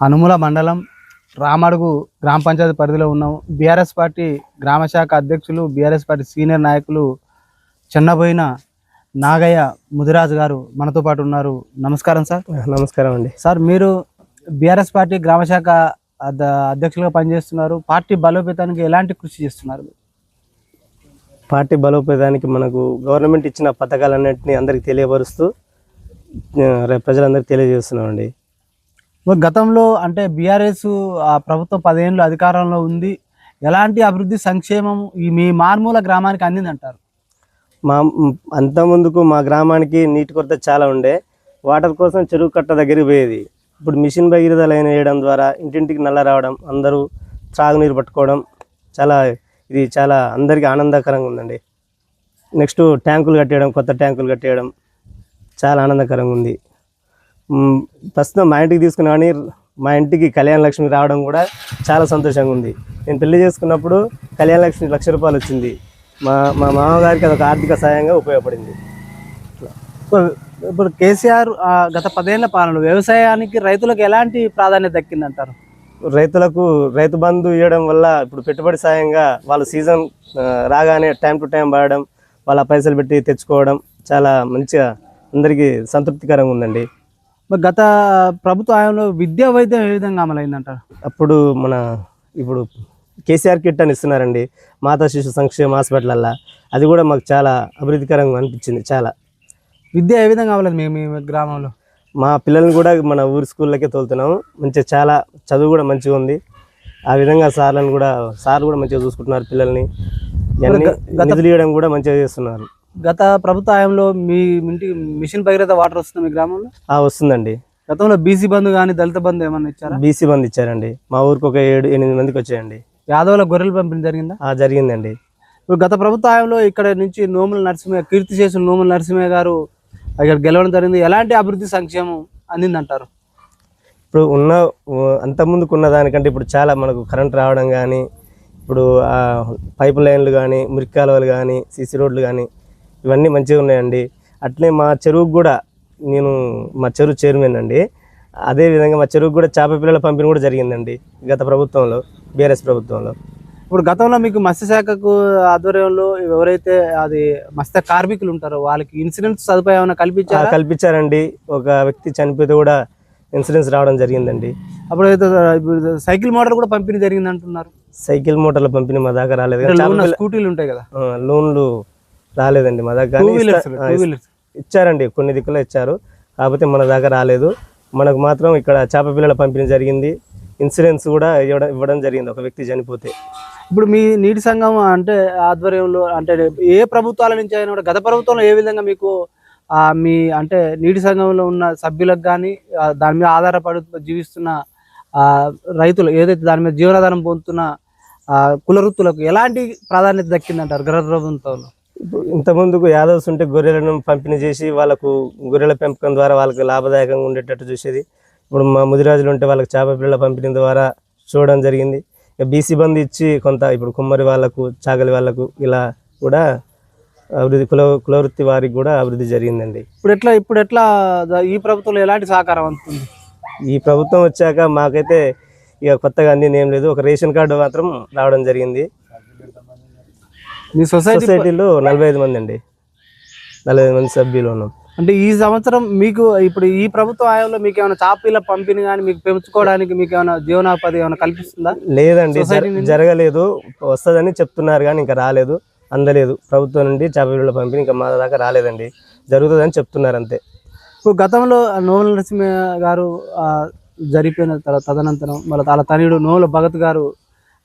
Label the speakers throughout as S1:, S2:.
S1: అనుముల మండలం రామడుగు గ్రామ పంచాయతీ పరిధిలో ఉన్నాం బీఆర్ఎస్ పార్టీ గ్రామ శాఖ అధ్యక్షులు బీఆర్ఎస్ పార్టీ సీనియర్ నాయకులు చెన్నబోయిన నాగయ్య ముదిరాజు గారు మనతో పాటు ఉన్నారు. నమస్కారం సార్.
S2: నమస్కారం అండి.
S1: సార్ మీరు బీఆర్ఎస్ పార్టీ గ్రామ శాఖ అధ్యక్షులుగా పనిచేస్తున్నారు. పార్టీ బలోపేతానికి ఎలాంటి కృషి చేస్తున్నారు
S2: పార్టీ బలోపేతానికి మనకు గవర్నమెంట్ ఇచ్చిన పథకాలన్నింటినీ అందరికి తెలియపరుస్తూ ప్రజలందరికీ తెలియజేస్తున్నామండి.
S1: గతంలో అంటే బీఆర్ఎస్ ప్రభుత్వం పదేళ్ళు అధికారంలో ఉంది. ఎలాంటి అభివృద్ధి సంక్షేమం ఈ మీ మారుమూల గ్రామానికి అందిందంటారు?
S2: మా అంత ముందుకు మా గ్రామానికి నీటి కొరత చాలా ఉండే. వాటర్ కోసం చెరువు కట్ట దగ్గరికి పోయేది. ఇప్పుడు మిషన్ భగీరథ వేయడం ద్వారా ఇంటింటికి నల్ల రావడం అందరూ త్రాగునీరు పట్టుకోవడం చాలా ఇది చాలా అందరికీ ఆనందకరంగా ఉందండి. నెక్స్ట్ ట్యాంకులు కట్టేయడం కొత్త ట్యాంకులు కట్టేయడం చాలా ఆనందకరంగా ఉంది. ప్రస్తుతం మా ఇంటికి తీసుకున్నా కానీ మా ఇంటికి కళ్యాణ లక్ష్మి రావడం కూడా చాలా సంతోషంగా ఉంది. నేను పెళ్ళి చేసుకున్నప్పుడు కళ్యాణ లక్ష్మి లక్ష రూపాయలు వచ్చింది. మా మా మామగారికి అదొక ఆర్థిక సాయంగా ఉపయోగపడింది.
S1: ఇప్పుడు కేసీఆర్ గత పదేళ్ళ పాలన వ్యవసాయానికి రైతులకు ఎలాంటి ప్రాధాన్యత దక్కిందంటారు?
S2: రైతులకు రైతు బంధు ఇవ్వడం వల్ల ఇప్పుడు పెట్టుబడి సాయంగా వాళ్ళ సీజన్ రాగానే టైం టు టైం పడడం వాళ్ళ పైసలు పెట్టి తెచ్చుకోవడం చాలా మంచిగా అందరికీ సంతృప్తికరంగా ఉందండి.
S1: మరి గత ప్రభుత్వ హయాంలో విద్యా వైద్యం ఏ విధంగా అమలైందంటారు?
S2: అప్పుడు మన ఇప్పుడు కేసీఆర్ కిట్ అని ఇస్తున్నారండి. మాతా శిశు సంక్షేమ హాస్పిటలల్లా. అది కూడా మాకు చాలా అభివృద్ధికరంగా అనిపించింది చాలా.
S1: విద్య ఏ విధంగా అమలేదు మీ మీ గ్రామంలో?
S2: మా పిల్లల్ని కూడా మన ఊరి స్కూళ్ళకే తోలుతున్నాము. మంచిగా చాలా చదువు కూడా మంచిగా ఉంది. ఆ విధంగా సార్లను కూడా సార్ కూడా మంచిగా చూసుకుంటున్నారు పిల్లల్ని. ఇవన్నీ కూడా మంచిగా చేస్తున్నారు.
S1: గత ప్రభుత్వ హయాంలో మీ ఇంటికి మిషన్ భగీరథ వాటర్ వస్తుంది మీ గ్రామంలో?
S2: ఆ వస్తుందండి.
S1: గతంలో బీసీ బంధు కానీ దళిత బంధు ఏమన్నా ఇచ్చారా?
S2: బీసీ బంద్ ఇచ్చారండి. మా ఊరికి ఒక ఏడు ఎనిమిది మందికి వచ్చాయండి.
S1: యాదవుల గొర్రెలు పంపిణీ జరిగిందా?
S2: ఆ జరిగిందండి.
S1: ఇప్పుడు గత ప్రభుత్వ హయాంలో ఇక్కడ నుంచి నోముల నరసింహ కీర్తి చేసిన నోముల నరసింహ గారు ఇక్కడ గెలవడం జరిగింది. ఎలాంటి అభివృద్ధి సంక్షేమం అందిందంటారు?
S2: ఇప్పుడు ఉన్న అంత ముందుకు ఉన్న దానికంటే ఇప్పుడు చాలా మనకు కరెంట్ రావడం కానీ ఇప్పుడు ఆ పైప్ లైన్లు కానీ మురికి కాలువలు కానీ సీసీ రోడ్లు కానీ ఇవన్నీ మంచిగా ఉన్నాయండి. అట్లే మా చెరువుకు కూడా నేను మా చెరువు చైర్మన్ అండి. అదే విధంగా మా చెరువుకు కూడా చేప పిల్లల పంపిణీ కూడా జరిగిందండి గత ప్రభుత్వంలో బీఆర్ఎస్ ప్రభుత్వంలో.
S1: ఇప్పుడు గతంలో మీకు మత్స్యశాఖకు ఆధ్వర్యంలో ఎవరైతే అది మత్స్య కార్మికులు ఉంటారో వాళ్ళకి ఇన్సూరెన్స్ సదుపాయం ఏమైనా కల్పించారా?
S2: కల్పించారండి. ఒక వ్యక్తి చనిపోతే కూడా ఇన్సూరెన్స్ రావడం జరిగిందండి.
S1: అప్పుడు సైకిల్ మోటార్ కూడా పంపిణీ జరిగింది అంటున్నారు
S2: సైకిల్ మోటార్ల పంపిణీ మా దాకా రాలేదు.
S1: స్కూటీలు ఉంటాయి కదా.
S2: లోన్లు రాలేదండి మా దగ్గర ఇచ్చారండి కొన్ని దిక్కులో ఇచ్చారు. కాకపోతే మన దాకా రాలేదు. మనకు మాత్రం ఇక్కడ చేప పిల్లల పంపిణీ జరిగింది. ఇన్సూరెన్స్ కూడా ఇవ్వడం ఇవ్వడం జరిగింది. ఒక వ్యక్తి చనిపోతే.
S1: ఇప్పుడు మీ నీటి సంఘం అంటే ఆధ్వర్యంలో అంటే ఏ ప్రభుత్వాల నుంచి అయినా కూడా గత ప్రభుత్వంలో ఏ విధంగా మీకు ఆ, మీ అంటే నీటి సంఘంలో ఉన్న సభ్యులకు కానీ దాని మీద ఆధారపడి జీవిస్తున్న ఆ, రైతులు ఏదైతే దాని మీద జీవనాధారం పొందుతున్న ఆ, కుల వృత్తులకు ఎలాంటి ప్రాధాన్యత దక్కిందంటారు గత ప్రభుత్వంలో?
S2: ఇప్పుడు ఇంత ముందుకు యాదవ్స్ ఉంటే గొర్రెలను పంపిణీ చేసి వాళ్ళకు గొర్రెల పెంపకం ద్వారా వాళ్ళకి లాభదాయకంగా ఉండేటట్టు చూసేది. ఇప్పుడు మా ముదిరాజులు ఉంటే వాళ్ళకి చేప పిల్లల పంపిణీ ద్వారా చూడడం జరిగింది. ఇక బీసీ బంద్ ఇచ్చి కొంత ఇప్పుడు కుమ్మరి వాళ్ళకు చాగలి వాళ్ళకు ఇలా కూడా అభివృద్ధి కుల కులవృత్తి వారికి కూడా అభివృద్ధి జరిగిందండి.
S1: ఇప్పుడు ఎట్లా ఇప్పుడు ఎట్లా ఈ ప్రభుత్వంలో ఎలాంటి సహకారం అందుతుంది?
S2: ఈ ప్రభుత్వం వచ్చాక మాకైతే ఇక కొత్తగా అందింది ఏం లేదు. ఒక రేషన్ కార్డు మాత్రం రావడం జరిగింది.
S1: మీ సొసైటీ
S2: సొసైటీలో నలభై ఐదు మంది అండి. నలభై ఐదు మంది సభ్యులు ఉన్నాం.
S1: అంటే ఈ సంవత్సరం మీకు ఇప్పుడు ఈ ప్రభుత్వ హయాంలో మీకు ఏమైనా చాపీల పంపిణీ కానీ మీకు పెంచుకోవడానికి మీకు ఏమైనా జీవనోపాధి ఏమైనా కల్పిస్తుందా?
S2: లేదండి? జరగలేదు. వస్తుందని చెప్తున్నారు కానీ ఇంకా రాలేదు. అందలేదు. ప్రభుత్వం నుండి చేపల పంపిణీ ఇంకా మా దాకా రాలేదండి. జరుగుతుందని చెప్తున్నారు అంతే.
S1: ఇప్పుడు గతంలో నోముల నరసింహ గారు జరిపోయిన తర్వాత తదనంతరం మళ్ళీ వాళ్ళ తనయుడు నోముల భగత్ గారు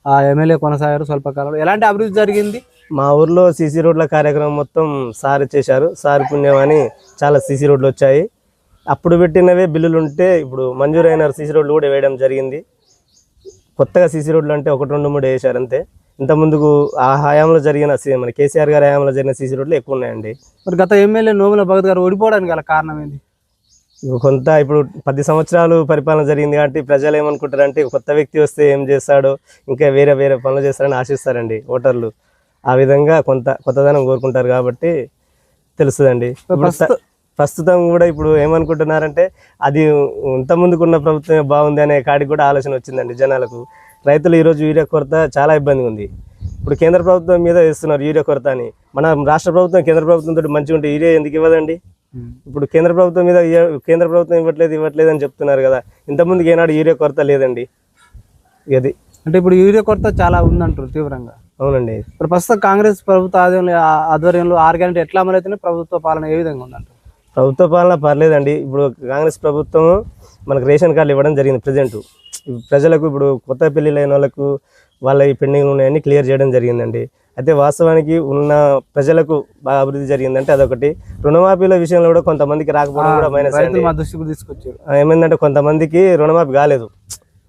S1: ఆ, ఎమ్మెల్యే కొనసాగారు స్వల్పకాలంలో. ఎలాంటి అభివృద్ధి జరిగింది?
S2: మా ఊర్లో సీసీ రోడ్ల కార్యక్రమం మొత్తం సార్ చేశారు. సార్ పుణ్యం అని చాలా సీసీ రోడ్లు వచ్చాయి. అప్పుడు పెట్టినవే బిల్లులు ఉంటే ఇప్పుడు మంజూరైన సీసీ రోడ్లు కూడా వేయడం జరిగింది. కొత్తగా సీసీ రోడ్లు అంటే ఒకటి రెండు మూడు వేశారు అంతే. ఇంత ముందుకు ఆ హయాంలో జరిగిన మన కేసీఆర్ గారి హయాంలో జరిగిన సీసీ రోడ్లు ఎక్కువ ఉన్నాయండి.
S1: మరి గత ఎమ్మెల్యే నోముల భగత్ గారు ఓడిపోవడానికి గల కారణం
S2: ఇక కొంత ఇప్పుడు పది సంవత్సరాలు పరిపాలన జరిగింది కాబట్టి ప్రజలు ఏమనుకుంటారంటే కొత్త వ్యక్తి వస్తే ఏం చేస్తాడో ఇంకా వేరే వేరే పనులు చేస్తారని ఆశిస్తారండి ఓటర్లు. ఆ విధంగా కొంత కొత్తదనం కోరుకుంటారు కాబట్టి తెలుస్తుందండి.
S1: ప్రస్తుత
S2: కూడా ఇప్పుడు ఏమనుకుంటున్నారంటే అది ఇంత ముందుకున్న ప్రభుత్వమే బాగుంది అనే కాడికి కూడా ఆలోచన వచ్చిందండి జనాలకు. రైతులు ఈరోజు యూరియా కొరత చాలా ఇబ్బందిగా ఉంది. ఇప్పుడు కేంద్ర ప్రభుత్వం మీద వేస్తున్నారు యూరియా కొరత అని. మన రాష్ట్ర ప్రభుత్వం కేంద్ర ప్రభుత్వంతో మంచిగా ఉంటే యూరియా ఎందుకు ఇవ్వదండి? ఇప్పుడు కేంద్ర ప్రభుత్వం మీద కేంద్ర ప్రభుత్వం ఇవ్వట్లేదు ఇవ్వట్లేదు అని చెప్తున్నారు కదా. ఇంతకుముందుకు ఏనాడు యూరియా కొరత లేదండి. ఇది
S1: అంటే ఇప్పుడు యూరియా కొరత చాలా ఉందంటారు తీవ్రంగా.
S2: అవునండి.
S1: ఇప్పుడు ప్రస్తుతం కాంగ్రెస్ ప్రభుత్వ ఆధ్వర్యంలో ఆధ్వర్యంలో ఆరు గ్యారెంటీ ఎట్లా అమలవుతున్నాయి? ప్రభుత్వ పాలన ఏ విధంగా ఉందంటారు?
S2: ప్రభుత్వ పాలన పర్లేదండి. ఇప్పుడు కాంగ్రెస్ ప్రభుత్వం మనకు రేషన్ కార్డులు ఇవ్వడం జరిగింది ప్రజెంట్. ప్రజలకు ఇప్పుడు కొత్త పెళ్ళి అయిన వాళ్ళకు వాళ్ళ ఈ పెండింగ్ ఉన్నాయని క్లియర్ చేయడం జరిగిందండి. అయితే వాస్తవానికి ఉన్న ప్రజలకు బాగా అభివృద్ధి జరిగిందంటే అదొకటి. రుణమాఫీల విషయంలో కూడా కొంతమందికి రాకపోవడం కూడా మైనస్
S1: దృష్టికి తీసుకొచ్చారు.
S2: ఏమైందంటే కొంతమందికి రుణమాఫీ కాలేదు.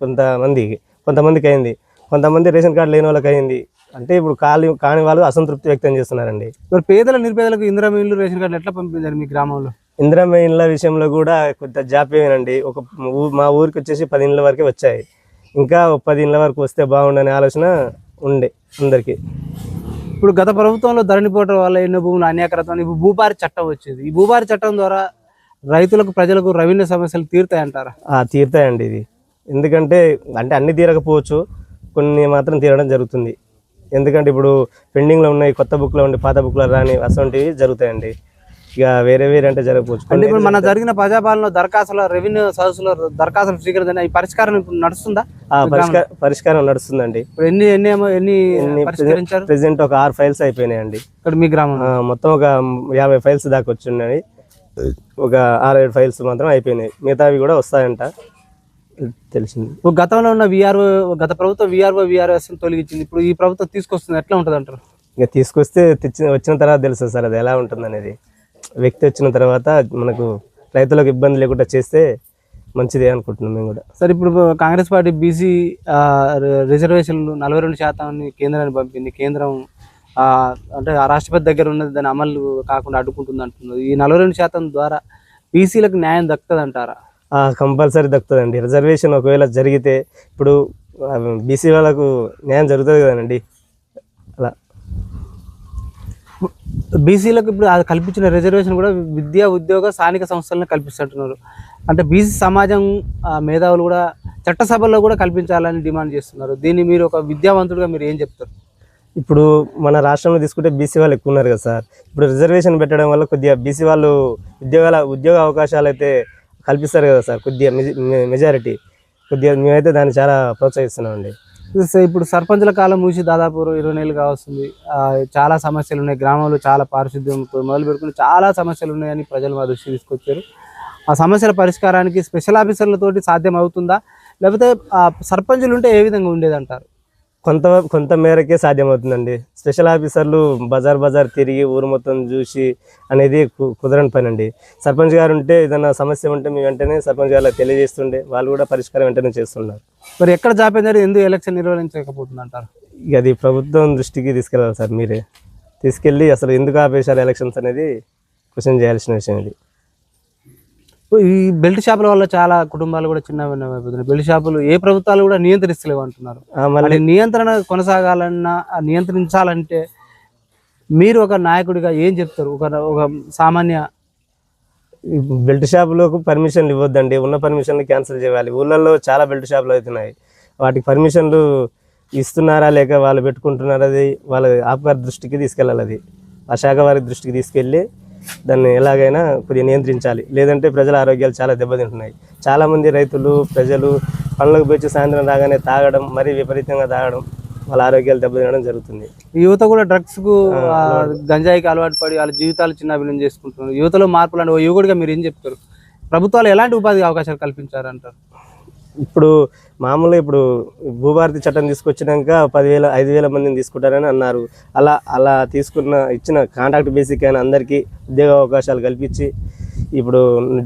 S2: కొంతమందికి కొంతమందికి అయింది. కొంతమంది రేషన్ కార్డు లేని వాళ్ళకి అయింది. అంటే ఇప్పుడు కాలి కాని వాళ్ళు అసంతృప్తి వ్యక్తం చేస్తున్నారండి.
S1: మరి పేదల నిరుపేదలకు ఇందిరా ఇల్లు రేషన్ కార్డు ఎట్లా పంపించారు మీ గ్రామంలో?
S2: ఇందిరమ్మ ఇండ్ల విషయంలో కూడా కొంత జాప్యమేనండి. ఒక మా ఊరికి వచ్చేసి పది ఇండ్ల వరకే వచ్చాయి. ఇంకా పది ఇండ్ల వరకు వస్తే బాగుండనే ఆలోచన ఉండే అందరికీ.
S1: ఇప్పుడు గత ప్రభుత్వంలో ధరణి పోవడం వల్ల ఎన్నో భూములు అన్యాకరత్వం ఇప్పుడు భూపారి చట్టం వచ్చింది. ఈ భూపారి చట్టం ద్వారా రైతులకు ప్రజలకు రెవెన్యూ సమస్యలు తీరుతాయంటారా?
S2: ఆ, తీరుతాయండి ఇది. ఎందుకంటే అంటే అన్ని తీరకపోవచ్చు. కొన్ని మాత్రం తీరడం జరుగుతుంది. ఎందుకంటే ఇప్పుడు పెండింగ్లో ఉన్నాయి కొత్త బుక్లో ఉండి పాత బుక్లో రాని అసొంటివి జరుగుతాయండి. ఇక వేరే వేరే అంటే జరగకపోవచ్చు.
S1: అంటే ఇప్పుడు మన జరిగిన ప్రజాపాలనలో దరఖాస్తుల రెవెన్యూ సదస్సులో దరఖాస్తులు స్వీకరించిన ఈ పరిష్కారం ఇప్పుడు నడుస్తుందా?
S2: పరిష్కార నడుస్తుందండి.
S1: ఇప్పుడు ఎన్ని ఎన్ని ఎన్ని
S2: ప్రెసెంట్ ఒక ఆరు ఫైల్స్ అయిపోయినాయండి.
S1: ఇక్కడ మీ గ్రామంలో?
S2: ఆ, మొత్తం ఒక యాభై ఫైల్స్ దాకా వచ్చున్నాయి ఒక ఆరేడు ఫైల్స్ మాత్రం అయిపోయినాయి. మిగతావి కూడా వస్తాయంట. తెలిసింది.
S1: ఇప్పుడు గతంలో ఉన్న విఆర్ఓ గత ప్రభుత్వం విఆర్ఓ విఆర్ఎస్ తొలగించింది. ఇప్పుడు ఈ ప్రభుత్వం తీసుకొస్తుంది. ఎట్లా ఉంటుంది అంటారు?
S2: ఇక తీసుకొస్తే తెచ్చిన వచ్చిన తర్వాత తెలుస్తుంది సార్ అది ఎలా ఉంటుంది అనేది వ్యక్తి వచ్చిన తర్వాత మనకు రైతులకు ఇబ్బంది లేకుండా చేస్తే మంచిదే అనుకుంటున్నాం మేము కూడా.
S1: సరే ఇప్పుడు కాంగ్రెస్ పార్టీ బీసీ రిజర్వేషన్లు నలభై రెండు శాతాన్ని కేంద్రాన్ని పంపింది. కేంద్రం అంటే ఆ రాష్ట్రపతి దగ్గర ఉన్నది దాని అమలు కాకుండా అడ్డుకుంటుంది అంటున్నారు ఈ నలభై రెండు శాతం ద్వారా బీసీలకు న్యాయం దక్కుతుంది అంటారా
S2: కంపల్సరీ దక్కుతుందండి. రిజర్వేషన్ ఒకవేళ జరిగితే ఇప్పుడు బీసీ వాళ్ళకు న్యాయం జరుగుతుంది కదండి. అలా.
S1: బీసీలకు ఇప్పుడు అది కల్పించిన రిజర్వేషన్ కూడా విద్యా ఉద్యోగ స్థానిక సంస్థలను కల్పిస్తుంటున్నారు అంటే బీసీ సమాజం ఆ, మేధావులు కూడా చట్టసభల్లో కూడా కల్పించాలని డిమాండ్ చేస్తున్నారు. దీన్ని మీరు ఒక విద్యావంతుడిగా మీరు ఏం చెప్తారు?
S2: ఇప్పుడు మన రాష్ట్రంలో తీసుకుంటే బీసీ వాళ్ళు ఎక్కువ ఉన్నారు కదా సార్. ఇప్పుడు రిజర్వేషన్ పెట్టడం వల్ల కొద్దిగా బీసీ వాళ్ళు ఉద్యోగాల ఉద్యోగ అవకాశాలు అయితే కల్పిస్తారు కదా సార్ కొద్దిగా మెజారిటీ. కొద్దిగా మేమైతే దాన్ని చాలా ప్రోత్సహిస్తున్నామండి.
S1: ఇప్పుడు సర్పంచుల కాలం ముగిసి దాదాపు ఇరవై నెలలు కావస్తుంది చాలా సమస్యలు ఉన్నాయి. గ్రామంలో చాలా పారిశుద్ధ్యం మొదలు పెట్టుకుని చాలా సమస్యలు ఉన్నాయని ప్రజలు మా దృష్టికి తీసుకొచ్చారు. ఆ సమస్యల పరిష్కారానికి స్పెషల్ ఆఫీసర్లతోటి సాధ్యం అవుతుందా? లేకపోతే ఆ, సర్పంచులు ఉంటే ఏ విధంగా ఉండేది అంటారు
S2: కొంత కొంత మేరకే సాధ్యమవుతుందండి. స్పెషల్ ఆఫీసర్లు బజార్ బజార్ తిరిగి ఊరు మొత్తం చూసి అనేది కుదరని పని అండి సర్పంచ్ గారు ఉంటే ఏదైనా సమస్య ఉంటే మేము వెంటనే సర్పంచ్ గారు తెలియజేస్తుండే. వాళ్ళు కూడా పరిష్కారం వెంటనే చేస్తున్నారు.
S1: మరి ఎక్కడ జాపేందారు ఎందుకు ఎలక్షన్ నిర్వహించకపోతుంది అంటారు
S2: ఇక అది ప్రభుత్వం దృష్టికి తీసుకెళ్ళాలి సార్ మీరే. తీసుకెళ్ళి అసలు ఎందుకు ఆపేశారు ఎలక్షన్స్ అనేది క్వశ్చన్ చేయాల్సిన విషయం ఇది.
S1: ఈ బెల్ట్ షాపుల వల్ల చాలా కుటుంబాలు కూడా చిన్న అయిపోతున్నాయి. బెల్ట్ షాపులు ఏ ప్రభుత్వాలు కూడా నియంత్రిస్తలేవు అంటున్నారు.
S2: మళ్ళీ
S1: నియంత్రణ కొనసాగాలన్నా నియంత్రించాలంటే మీరు ఒక నాయకుడిగా ఏం చెప్తారు? ఒక ఒక సామాన్య
S2: బెల్ట్ షాపులకు పర్మిషన్లు ఇవ్వద్దండి. ఉన్న పర్మిషన్లు క్యాన్సిల్ చేయాలి. ఊళ్ళల్లో చాలా బెల్ట్ షాపులు అవుతున్నాయి. వాటికి పర్మిషన్లు ఇస్తున్నారా లేక వాళ్ళు పెట్టుకుంటున్నారా అది వాళ్ళ ఆపగారి దృష్టికి తీసుకెళ్ళాలి అది. ఆ శాఖ వారి దృష్టికి తీసుకెళ్ళి దాన్ని ఎలాగైనా కొద్దిగా నియంత్రించాలి. లేదంటే ప్రజల ఆరోగ్యాలు చాలా దెబ్బతింటున్నాయి. చాలామంది రైతులు ప్రజలు పనులకు పోయి సాయంత్రం రాగానే తాగడం మరీ విపరీతంగా తాగడం వాళ్ళ ఆరోగ్యాలు దెబ్బతినడం జరుగుతుంది.
S1: యువత కూడా డ్రగ్స్కు గంజాయికి అలవాటు పడి వాళ్ళ జీవితాలు చిన్న చేసుకుంటున్నారు. యువతలో మార్పులు అంటే ఓ యువకుడిగా మీరు ఏం చెప్తారు? ప్రభుత్వాలు ఎలాంటి ఉపాధి అవకాశాలు కల్పించారంటారు?
S2: ఇప్పుడు మామూలుగా ఇప్పుడు భూభారతి చట్టం తీసుకొచ్చినాక పదివేల ఐదు వేల మందిని తీసుకుంటారని అన్నారు. అలా అలా తీసుకున్న ఇచ్చిన కాంట్రాక్ట్ బేసిక్ అయిన అందరికీ ఉద్యోగ అవకాశాలు కల్పించి ఇప్పుడు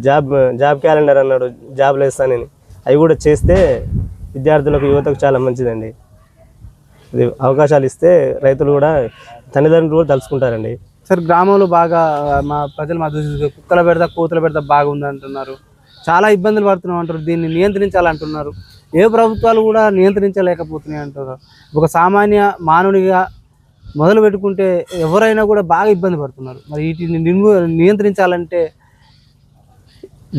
S2: జాబ్ జాబ్ క్యాలెండర్ అన్నాడు జాబ్లు వేస్తానని అవి కూడా చేస్తే విద్యార్థులకు యువతకు చాలా మంచిదండి. అవకాశాలు ఇస్తే రైతులు కూడా తల్లిదండ్రులు కూడా తలుచుకుంటారండి.
S1: సార్ గ్రామంలో బాగా మా ప్రజలు మా దృష్టి కుక్కల పెడతా కోతుల పెడతా బాగుంది అంటున్నారు చాలా ఇబ్బందులు పడుతున్నాం అంటారు. దీన్ని నియంత్రించాలంటున్నారు. ఏ ప్రభుత్వాలు కూడా నియంత్రించలేకపోతున్నాయి అంటారు. ఒక సామాన్య మానవునిగా మొదలు పెట్టుకుంటే ఎవరైనా కూడా బాగా ఇబ్బంది పడుతున్నారు. మరి వీటిని నిర్మూ నియంత్రించాలంటే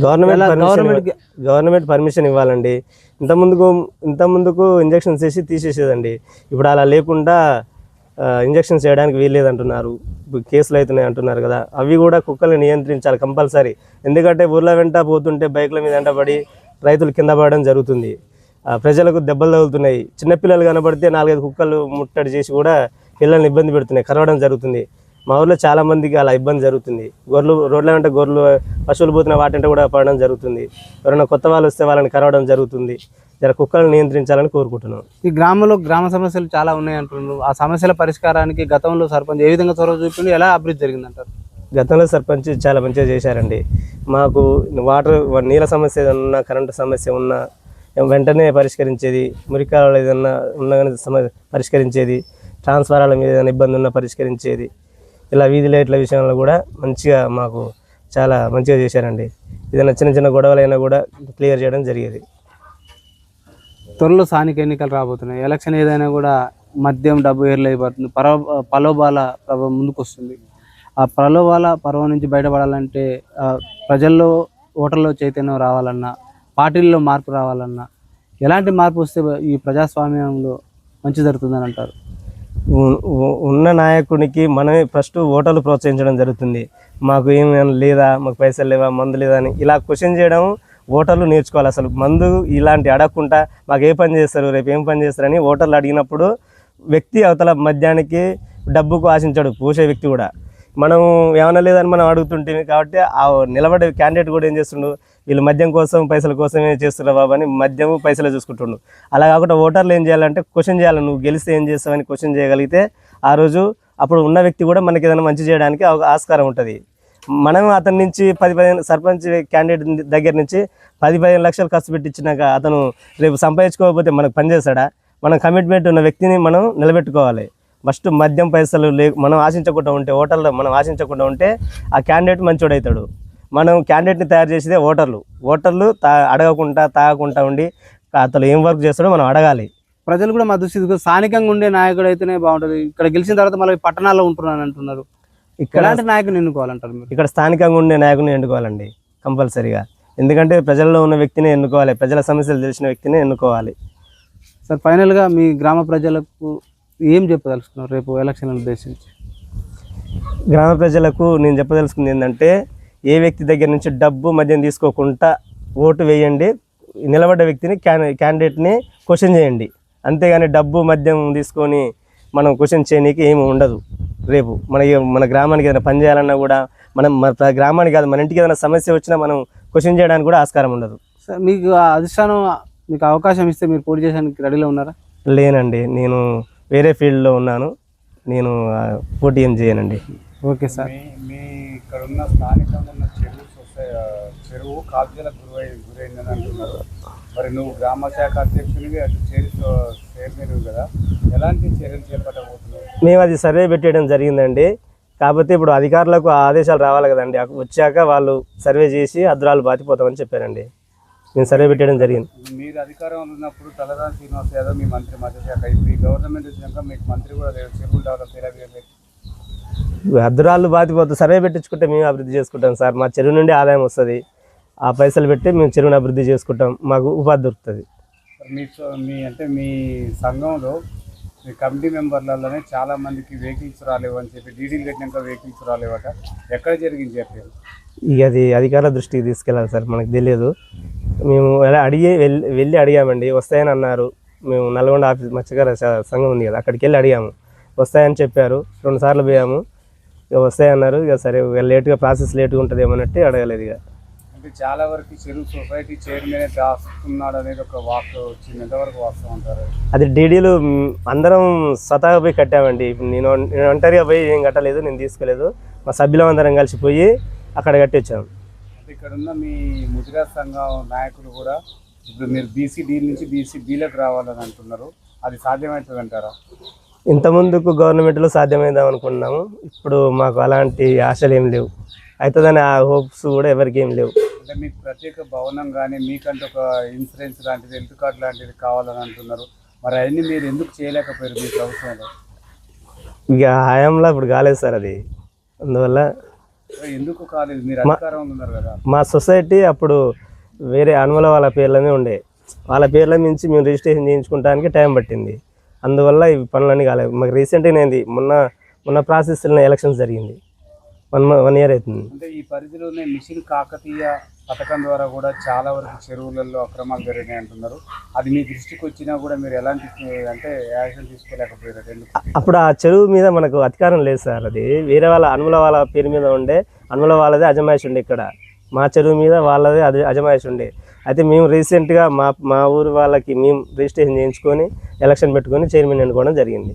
S2: గవర్నమెంట్
S1: గవర్నమెంట్
S2: గవర్నమెంట్ పర్మిషన్ ఇవ్వాలండి. ఇంత ముందుకు ఇంత ముందుకు ఇంజక్షన్స్ వేసి తీసేసేదండి. ఇప్పుడు అలా లేకుండా ఇంజక్షన్స్ చేయడానికి వీల్లేదంటున్నారు. అంటున్నారు కేసులు అవుతున్నాయి అంటున్నారు కదా. అవి కూడా కుక్కల్ని నియంత్రించాలి కంపల్సరీ. ఎందుకంటే ఊర్ల వెంట పోతుంటే బైక్ల మీద వెంటబడి రైతులు కింద పడడం జరుగుతుంది. ప్రజలకు దెబ్బలు తగులుతున్నాయి. చిన్నపిల్లలు కనబడితే నాలుగైదు కుక్కలు ముట్టడి చేసి కూడా పిల్లల్ని ఇబ్బంది పెడుతున్నాయి. కరవడం జరుగుతుంది. మా ఊర్లో చాలామందికి అలా ఇబ్బంది జరుగుతుంది. గొర్రెలు రోడ్ల వెంట గొర్రెలు పశువులు పోతున్న వాటింట కూడా పడడం జరుగుతుంది. ఎవరైనా కొత్త వాళ్ళు వస్తే వాళ్ళని కరవడం జరుగుతుంది. జర కుక్కలను నియంత్రించాలని కోరుకుంటున్నాం.
S1: ఈ గ్రామంలో గ్రామ సమస్యలు చాలా ఉన్నాయి అంటున్నారు. ఆ సమస్యల పరిష్కారానికి గతంలో సర్పంచ్ ఏ విధంగా చొరవ చూపిండి ఎలా అభివృద్ధి జరిగిందంటారు?
S2: గతంలో సర్పంచ్ చాలా మంచిగా చేశారండి. మాకు వాటర్ నీళ్ళ సమస్య ఉన్నా కరెంటు సమస్య ఉన్నా వెంటనే పరిష్కరించేది మురికాలలో ఏదన్నా ఉన్నా కానీ సమ పరిష్కరించేది ట్రాన్స్ఫారాల మీద ఏదైనా ఇబ్బంది ఉన్నా పరిష్కరించేది ఇలా వీధి లైట్ల విషయంలో కూడా మంచిగా మాకు చాలా మంచిగా చేశారండి. ఏదైనా చిన్న చిన్న గొడవలైనా కూడా క్లియర్ చేయడం జరిగేది.
S1: త్వరలో స్థానిక ఎన్నికలు రాబోతున్నాయి. ఎలక్షన్ ఏదైనా కూడా మద్యం డబ్బు ఏర్లు అయిపోతుంది పర ప్రలోభాల ప్రభావం ముందుకు వస్తుంది ఆ ప్రలోభాల పర్వం నుంచి బయటపడాలంటే ప్రజల్లో ఓటర్లో చైతన్యం రావాలన్నా పార్టీల్లో మార్పు రావాలన్నా ఎలాంటి మార్పు వస్తే ఈ ప్రజాస్వామ్యంలో మంచి జరుగుతుందని అంటారు?
S2: ఉన్న నాయకునికి మనమే ఫస్ట్ ఓటర్లు ప్రోత్సహించడం జరుగుతుంది. మాకు ఏమైనా లేదా మాకు పైసలు లేవా మందు లేదా అని ఇలా క్వశ్చన్ చేయడం ఓటర్లు నేర్చుకోవాలి. అసలు మందు ఇలాంటి అడగకుండా మాకు ఏ పని చేస్తారు రేపు ఏం పని చేస్తారని ఓటర్లు అడిగినప్పుడు వ్యక్తి అవతల మద్యానికి డబ్బుకు ఆశించాడు పోసే వ్యక్తి కూడా. మనం ఏమైనా లేదని మనం అడుగుతుంటే కాబట్టి ఆ నిలబడే క్యాండిడేట్ కూడా ఏం చేస్తుండు వీళ్ళు మద్యం కోసం పైసల కోసమే చేస్తున్నారు బాబు అని మద్యము పైసలు చూసుకుంటుండు. అలా కాకుండా ఓటర్లు ఏం చేయాలంటే క్వశ్చన్ చేయాలి నువ్వు గెలిస్తే ఏం చేస్తావని క్వశ్చన్ చేయగలిగితే ఆ రోజు అప్పుడు ఉన్న వ్యక్తి కూడా మనకి ఏదైనా మంచి చేయడానికి ఆస్కారం ఉంటుంది. మనం అతని నుంచి పది పదిహేను సర్పంచ్ క్యాండిడేట్ దగ్గర నుంచి పది పదిహేను లక్షలు ఖర్చు పెట్టించినాక అతను రేపు సంపాదించుకోకపోతే మనకు పనిచేస్తాడా మనం కమిట్మెంట్ ఉన్న వ్యక్తిని మనం నిలబెట్టుకోవాలి. ఫస్ట్ మద్యం పైసలు లే మనం ఆశించకుండా ఉంటే ఓటర్లు మనం ఆశించకుండా ఉంటే ఆ క్యాండిడేట్ మంచోడవుతాడు మనం క్యాండిడేట్ని తయారు చేసేదే ఓటర్లు. ఓటర్లు తా అడగకుండా తాగకుండా ఉండి అతను ఏం వర్క్ చేస్తాడో మనం అడగాలి.
S1: ప్రజలు కూడా మా దృష్టి స్థానికంగా ఉండే నాయకుడు అయితేనే బాగుంటుంది. ఇక్కడ గెలిచిన తర్వాత మళ్ళీ పట్టణాల్లో ఉంటున్నాను అంటున్నారు
S2: ఇక్కడ
S1: ఎలాంటి నాయకుని ఎన్నుకోవాలంటారు మీరు?
S2: ఇక్కడ స్థానికంగా ఉండే నాయకుని ఎన్నుకోవాలండి కంపల్సరీగా. ఎందుకంటే ప్రజల్లో ఉన్న వ్యక్తిని ఎన్నుకోవాలి ప్రజల సమస్యలు తెలిసిన వ్యక్తిని ఎన్నుకోవాలి.
S1: సార్ ఫైనల్గా మీ గ్రామ ప్రజలకు ఏం చెప్పదలుచుకున్నారు రేపు ఎలక్షన్ ఉద్దేశించి?
S2: గ్రామ ప్రజలకు నేను చెప్పదలుచుకుంది ఏంటంటే ఏ వ్యక్తి దగ్గర నుంచి డబ్బు మద్యం తీసుకోకుండా ఓటు వేయండి నిలబడ్డ వ్యక్తిని క్యాండిడేట్ని క్వశ్చన్ చేయండి. అంతేగాని డబ్బు మద్యం తీసుకొని మనం క్వశ్చన్ చేయనీకి ఏమి ఉండదు. రేపు మన మన గ్రామానికి ఏదైనా పని చేయాలన్నా కూడా మనం మన గ్రామానికి కాదు మన ఇంటికి ఏదైనా సమస్య వచ్చినా మనం క్వశ్చన్ చేయడానికి కూడా ఆస్కారం ఉండదు.
S1: సార్ మీకు ఆ అధిష్టానం మీకు అవకాశం ఇస్తే మీరు పోటీ చేయడానికి రెడీలో ఉన్నారా?
S2: లేనండి. నేను వేరే ఫీల్డ్లో ఉన్నాను. నేను పోటీ ఏం చేయనండి.
S1: Okay sir.
S3: మీ ఇక్కడ ఉన్న స్థానికంగా ఉన్న చెరువు చెరువు కాల్జలకు గురై గురైందని అంటున్నారు. మరి నువ్వు గ్రామ శాఖ అధ్యక్షునివి అటు చేరి
S2: మేము అది సర్వే పెట్టేయడం జరిగిందండి. కాకపోతే ఇప్పుడు అధికారులకు ఆ ఆదేశాలు రావాలి కదండి. వచ్చాక వాళ్ళు సర్వే చేసి అద్రాలు బాతిపోతామని చెప్పారండి. మేము సర్వే పెట్టేయడం జరిగింది.
S3: మీరు అధికారంలో ఉన్నప్పుడు తలదాని శ్రీనివాస్ యాదవ్ మీ మంత్రి మత్స్యశాఖ ఇప్పుడు గవర్నమెంట్ వచ్చినాక మీకు మంత్రి కూడా లేరు చెరువులు డెవలప్
S2: సర్వే పెట్టించుకుంటే మేము అభివృద్ధి చేసుకుంటాం సార్. మా చెరువు నుండి ఆదాయం వస్తుంది. ఆ పైసలు పెట్టి మేము చెరువుని అభివృద్ధి చేసుకుంటాం. మాకు ఉపాధి దొరుకుతుంది.
S3: మీ సో- మీ అంటే మీ సంఘంలో మీ కమిటీ మెంబర్లలోనే చాలా మందికి వెహికల్స్ రాలేవు అని చెప్పి డీడీలు కట్టినాక వెహికల్స్ రాలేవట. ఎక్కడ జరిగింది చెప్పారు
S2: ఇక అది అధికారుల దృష్టికి తీసుకెళ్ళాలి సార్ మనకు తెలియదు. మేము అలా అడిగి వెళ్ళి వెళ్ళి అడిగామండి వస్తాయని అన్నారు. మేము నల్గొండ ఆఫీస్ మత్స్యకార సంఘం ఉంది కదా అక్కడికి వెళ్ళి అడిగాము. వస్తాయని చెప్పారు రెండు సార్లు పోయాము. ఇక వస్తాయన్నారు ఇక సరే ఇక లేట్గా ప్రాసెస్ లేట్గా ఉంటుంది ఏమన్నట్టు అడగలేదు ఇక.
S3: అంటే చాలా వరకు చెరువు సొసైటీ చైర్మన్ దాస్తున్నాడు అనేది ఒక వార్త వచ్చింది. ఎంతవరకు వాస్తవం అంటారు?
S2: అది డీడీలు అందరం స్వతహాగా పోయి కట్టామండి. నేను నేను ఒంటరిగా పోయి ఏం కట్టలేదు నేను తీసుకోలేదు మా సభ్యులం అందరం కలిసిపోయి అక్కడ కట్టించాము
S3: అంటే ఇక్కడ ఉన్న మీ ముదిరా సంఘం నాయకులు కూడా ఇప్పుడు మీరు బీసీ డీ నుంచి బీసీ బీలకు రావాలని అంటున్నారు. అది సాధ్యమవుతుంది అంటారా?
S2: ఇంత ముందుకు గవర్నమెంట్లో సాధ్యమైందాం అనుకున్నాము. ఇప్పుడు మాకు అలాంటి ఆశలు ఏం లేవు. అవుతుందని ఆ హోప్స్ కూడా ఎవరికి ఏం లేవు.
S3: అంటే మీకు ప్రత్యేక భవనం కానీ మీకంటే ఒక ఇన్సూరెన్స్ లాంటిది హెల్త్ కార్డ్ లాంటిది కావాలని అంటున్నారు. మరి అవన్నీ మీరు ఎందుకు చేయలేకపోయారు మీ ప్రభుత్వంలో?
S2: ఇక హయాంలో ఇప్పుడు కాలేదు సార్ అది. అందువల్ల
S3: ఎందుకు కాలేదు? మీరు అధికారంలో ఉన్నారు కదా.
S2: మా సొసైటీ అప్పుడు వేరే అనుమల వాళ్ళ పేర్లనే ఉండే. వాళ్ళ పేర్ల నుంచి మేము రిజిస్ట్రేషన్ చేయించుకోవడానికి టైం పట్టింది. అందువల్ల ఈ పనులన్నీ కాలేదు. మాకు రీసెంట్గా ఏంది మొన్న మొన్న ప్రాసెస్లో ఎలక్షన్స్ జరిగింది. వన్ వన్ ఇయర్ అవుతుంది.
S3: అంటే ఈ పరిధిలోనే మిషన్ కాకతీయ పథకం ద్వారా కూడా చాలా వరకు చెరువులలో అక్రమాలు జరిగినాయి అంటున్నారు. అది మీ దృష్టికి వచ్చినా కూడా మీరు ఎలాంటి అంటే యాక్షన్ తీసుకోలేకపోయారు
S2: అప్పుడు ఆ చెరువు మీద మనకు అధికారం లేదు సార్ అది. వేరే వాళ్ళ అనుమల వాళ్ళ పేరు మీద ఉండే అనుమల వాళ్ళదే అజమాయిషి ఉండే ఇక్కడ. మా చెరువు మీద వాళ్ళదే అది అజమాయిషి ఉండే. అయితే మేము రీసెంట్గా మా మా ఊరు వాళ్ళకి మేము రిజిస్ట్రేషన్ చేయించుకొని ఎలక్షన్ పెట్టుకొని చైర్మన్ ఎన్నుకోవడం జరిగింది.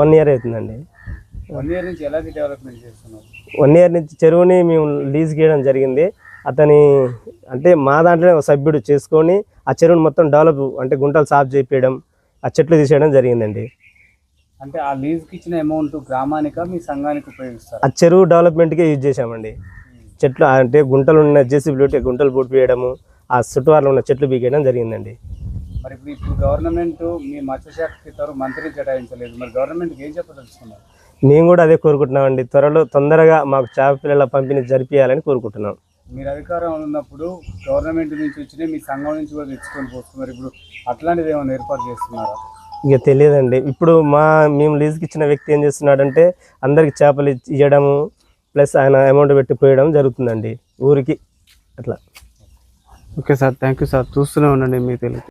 S2: వన్ ఇయర్ అవుతుందండి.
S3: వన్ ఇయర్ నుంచి ఎలాంటి డెవలప్మెంట్ చేస్తున్నారు?
S2: వన్ ఇయర్ నుంచి చెరువుని మేము లీజ్ గీయడం జరిగింది. అతని అంటే మా దాంట్లోనే ఒక సభ్యుడు చేసుకొని ఆ చెరువుని మొత్తం డెవలప్ అంటే గుంటలు సాఫ్ చేయించడం ఆ చెట్లు తీసేయడం జరిగిందండి.
S3: అంటే ఆ లీజ్కి ఇచ్చిన అమౌంట్ గ్రామానిక మీ సంఘానికి ఉపయోగిస్తారు?
S2: ఆ చెరువు డెవలప్మెంట్కే యూజ్ చేసామండి చెట్లు అంటే గుంటలు ఉన్న జేసీబీలు ఉంటే గుంటలు పూడిపేయడము ఆ చుట్టువారులో ఉన్న చెట్లు బీకేయడం జరిగిందండి.
S3: మరి ఇప్పుడు గవర్నమెంట్ మీ మత్స్యశాఖకి తరు మంత్రిని కేటాయించలేదు. మరి గవర్నమెంట్కి ఏం చెప్పదలుచుకున్నారు?
S2: మేము కూడా అదే కోరుకుంటున్నామండి. త్వరలో తొందరగా మాకు చేప పిల్లల పంపిణీ జరిపించాలని కోరుకుంటున్నాం.
S3: మీరు అధికారం ఉన్నప్పుడు గవర్నమెంట్ నుంచి వచ్చిన మీ సంఘం నుంచి కూడా తెచ్చుకొని పోతున్నారు ఇప్పుడు అట్లాంటిది ఏమైనా ఏర్పాటు చేస్తున్నారా?
S2: ఇక తెలియదండి. ఇప్పుడు మా మేము లీజుకి ఇచ్చిన వ్యక్తి ఏం చేస్తున్నాడంటే అందరికి చేపలు ఇచ్చి- ఇవ్వడము ప్లస్ ఆయన అమౌంట్ పెట్టి పోయడం జరుగుతుందండి. ఊరికి అట్లా.
S1: Okay sir. Thank you sir. చూస్తూనే ఉండండి మీ తెలుగు